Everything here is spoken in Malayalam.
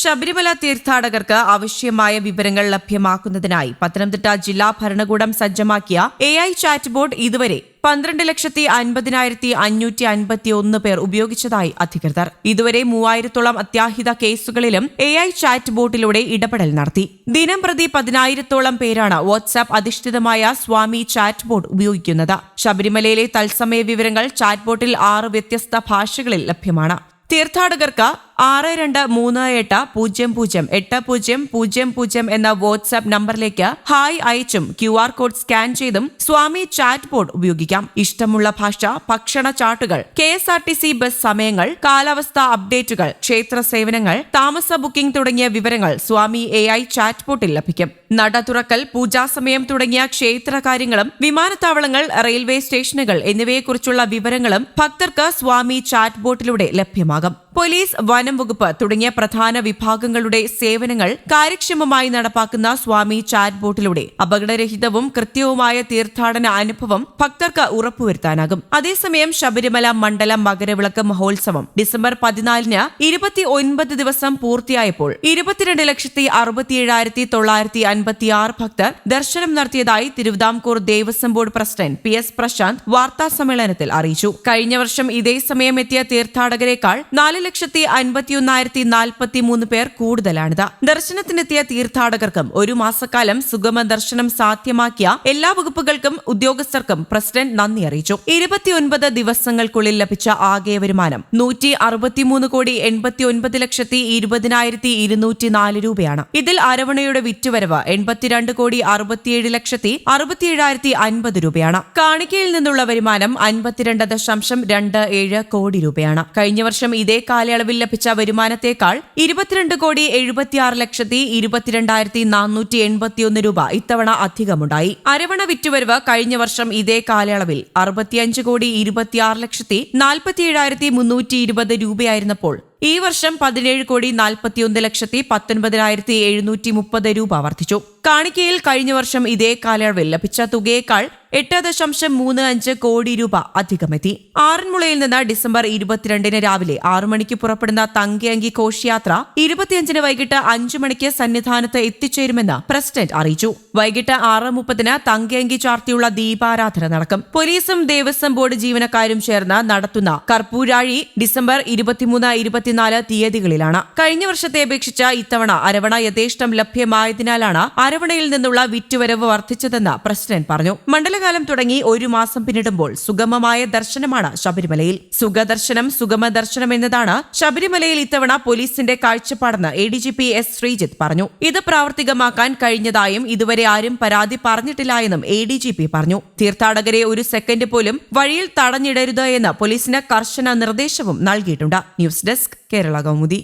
ശബരിമല തീർത്ഥാടകർക്ക് ആവശ്യമായ വിവരങ്ങൾ ലഭ്യമാക്കുന്നതിനായി പത്തനംതിട്ട ജില്ലാ ഭരണകൂടം സജ്ജമാക്കിയ എ ഐ ചാറ്റ് ബോർഡ് ഇതുവരെ പന്ത്രണ്ട് ലക്ഷത്തി അൻപതിനായിരത്തി അഞ്ഞൂറ്റി അൻപത്തി ഒന്ന് പേർ ഉപയോഗിച്ചതായി അധികൃതർ. ഇതുവരെ മൂവായിരത്തോളം അത്യാഹിത കേസുകളിലും എ ഐ ചാറ്റ് ബോട്ടിലൂടെ ഇടപെടൽ നടത്തി. ദിനം പ്രതി പതിനായിരത്തോളം പേരാണ് വാട്സാപ്പ് അധിഷ്ഠിതമായ സ്വാമി ചാറ്റ് ബോർഡ് ഉപയോഗിക്കുന്നത്. ശബരിമലയിലെ തത്സമയ വിവരങ്ങൾ ചാറ്റ് ബോട്ടിൽ ആറ് വ്യത്യസ്ത ഭാഷകളിൽ ലഭ്യമാണ്. തീർത്ഥാടകർക്ക് ആറ് രണ്ട് മൂന്ന് എട്ട് പൂജ്യം പൂജ്യം എട്ട് പൂജ്യം പൂജ്യം പൂജ്യം എന്ന വാട്സ്ആപ്പ് നമ്പറിലേക്ക് ഹായ് അയച്ചും ക്യു ആർ കോഡ് സ്കാൻ ചെയ്തും സ്വാമി ചാറ്റ് ബോർഡ് ഉപയോഗിക്കാം. ഇഷ്ടമുള്ള ഭാഷ ഭക്ഷണ ചാർട്ടുകൾ K S R T C bus സമയങ്ങൾ കാലാവസ്ഥ അപ്ഡേറ്റുകൾ ക്ഷേത്ര സേവനങ്ങൾ താമസ ബുക്കിംഗ് തുടങ്ങിയ വിവരങ്ങൾ സ്വാമി എ ഐ ചാറ്റ് ബോർഡിൽ ലഭിക്കും. നട തുറക്കൽ പൂജാസമയം തുടങ്ങിയ ക്ഷേത്ര കാര്യങ്ങളും വിമാനത്താവളങ്ങൾ റെയിൽവേ സ്റ്റേഷനുകൾ എന്നിവയെക്കുറിച്ചുള്ള വിവരങ്ങളും ഭക്തർക്ക് സ്വാമി ചാറ്റ് ബോട്ടിലൂടെ ലഭ്യമാകും. പോലീസ് വനം വകുപ്പ് തുടങ്ങിയ പ്രധാന വിഭാഗങ്ങളുടെ സേവനങ്ങൾ കാര്യക്ഷമമായി നടപ്പാക്കുന്ന സ്വാമി ചാറ്റ് ബോട്ടിലൂടെ അപകടരഹിതവും കൃത്യവുമായ തീർത്ഥാടന അനുഭവം ഭക്തർക്ക് ഉറപ്പുവരുത്താനാകും. അതേസമയം ശബരിമല മണ്ഡല മകരവിളക്ക് മഹോത്സവം ഡിസംബർ പതിനാലിന് ഇരുപത്തി ഒൻപത് ദിവസം പൂർത്തിയായപ്പോൾ ഇരുപത്തിരണ്ട് ലക്ഷത്തി അറുപത്തിയേഴായിരത്തി തൊള്ളായിരത്തി അൻപത്തിയാറ് ഭക്തർ ദർശനം നടത്തിയതായി Thiruvithamkoor Devaswom board president P S Prashanth വാർത്താ സമ്മേളനത്തിൽ അറിയിച്ചു. കഴിഞ്ഞ വർഷം ഇതേ സമയം എത്തിയ തീർത്ഥാടകരെക്കാൾ നാല് ലക്ഷത്തി അൻപത്തിയൊന്നായിരത്തി നാൽപ്പത്തി മൂന്ന് പേർ കൂടുതലാണിത്. ദർശനത്തിനെത്തിയ തീർത്ഥാടകർക്കും ഒരു മാസക്കാലം സുഗമ ദർശനം സാധ്യമാക്കിയ എല്ലാ വകുപ്പുകൾക്കും ഉദ്യോഗസ്ഥർക്കും പ്രസിഡന്റ് നന്ദി അറിയിച്ചു. ഇരുപത്തിയൊൻപത് ദിവസങ്ങൾക്കുള്ളിൽ ലഭിച്ച ആകെ വരുമാനം നൂറ്റി അറുപത്തിമൂന്ന് കോടി എൺപത്തി ഒൻപത് ലക്ഷത്തി ഇരുപതിനായിരത്തി ഇരുന്നൂറ്റി നാല് രൂപയാണ്. ഇതിൽ അരവണയുടെ വിറ്റുവരവ് എൺപത്തിരണ്ട് കോടി അറുപത്തിയേഴ് ലക്ഷത്തി അറുപത്തിയേഴായിരത്തി അൻപത് രൂപയാണ്. കാണിക്കയിൽ നിന്നുള്ള വരുമാനം അൻപത്തിരണ്ട് ദശാംശം രണ്ട് ഏഴ് കോടി രൂപയാണ്. കഴിഞ്ഞ വർഷം ഇതേ കാലയളവിൽ ലഭിച്ച വരുമാനത്തേക്കാൾ ഇരുപത്തിരണ്ട് കോടി എഴുപത്തിയാറ് ലക്ഷത്തി ഇരുപത്തിരണ്ടായിരത്തി നാനൂറ്റി എൺപത്തിയൊന്ന് രൂപ ഇത്തവണ അധികമുണ്ടായി. അരവണ വിറ്റുവരവ് കഴിഞ്ഞ വർഷം ഇതേ കാലയളവിൽ അറുപത്തിയഞ്ച് കോടി ഇരുപത്തിയാറ് ലക്ഷത്തി നാൽപ്പത്തിയേഴായിരത്തി മുന്നൂറ്റി ഇരുപത് രൂപയായിരുന്നപ്പോൾ ഈ വർഷം പതിനേഴ് കോടി നാൽപ്പത്തിയൊന്ന് ലക്ഷത്തി പത്തൊൻപതിനായിരത്തി എഴുന്നൂറ്റി മുപ്പത് രൂപ വർദ്ധിച്ചു. കാണിക്കയിൽ കഴിഞ്ഞ വർഷം ഇതേ കാലയളവിൽ ലഭിച്ച തുകയേക്കാൾ എട്ട് ദശാംശം മൂന്ന് അഞ്ച് കോടി രൂപ അധികമെത്തി. ആറന്മുളയിൽ നിന്ന് ഡിസംബർ ഇരുപത്തിരണ്ടിന് രാവിലെ ആറു മണിക്ക് പുറപ്പെടുന്ന തങ്കയങ്കി ഘോഷയാത്ര ഇരുപത്തിയഞ്ചിന് വൈകിട്ട് അഞ്ചു മണിക്ക് സന്നിധാനത്ത് എത്തിച്ചേരുമെന്ന് പ്രസിഡന്റ് അറിയിച്ചു. വൈകിട്ട് ആറ് മുപ്പതിന് തങ്കയങ്കി ചാർത്തിയുള്ള ദീപാരാധന നടക്കും. പോലീസും ദേവസ്വം ബോർഡ് ജീവനക്കാരും ചേർന്ന് നടത്തുന്ന കർപ്പൂരാഴി ഡിസംബർ ഇരുപത്തിമൂന്ന് ഇരുപത്തിനാല് തീയതികളിലാണ്. കഴിഞ്ഞ വർഷത്തെ അപേക്ഷിച്ച് ഇത്തവണ അരവണ യഥേഷ്ടം ലഭ്യമായതിനാലാണ് അരവണയിൽ നിന്നുള്ള വിറ്റുവരവ് വർദ്ധിച്ചതെന്ന് പ്രസിഡന്റ് പറഞ്ഞു. മണ്ഡലകാലം തുടങ്ങി ഒരു മാസം പിന്നിടുമ്പോൾ സുഗമമായ ദർശനമാണ് ശബരിമലയിൽ. സുഖദർശനം സുഗമ ദർശനം എന്നതാണ് ശബരിമലയിൽ ഇത്തവണ പോലീസിന്റെ കാഴ്ചപ്പാടെന്ന് A D G P S Sreejith പറഞ്ഞു. ഇത് പ്രാവർത്തികമാക്കാൻ കഴിഞ്ഞതായും ഇതുവരെ ആരും പരാതി പറഞ്ഞിട്ടില്ല എന്നും എ ഡി ജി പി പറഞ്ഞു. തീർത്ഥാടകരെ ഒരു സെക്കൻഡ് പോലും വഴിയിൽ തടഞ്ഞിടരുത് എന്ന് പോലീസിന് കർശന നിർദ്ദേശവും നൽകിയിട്ടുണ്ട്. News desk Kerala Kaumudi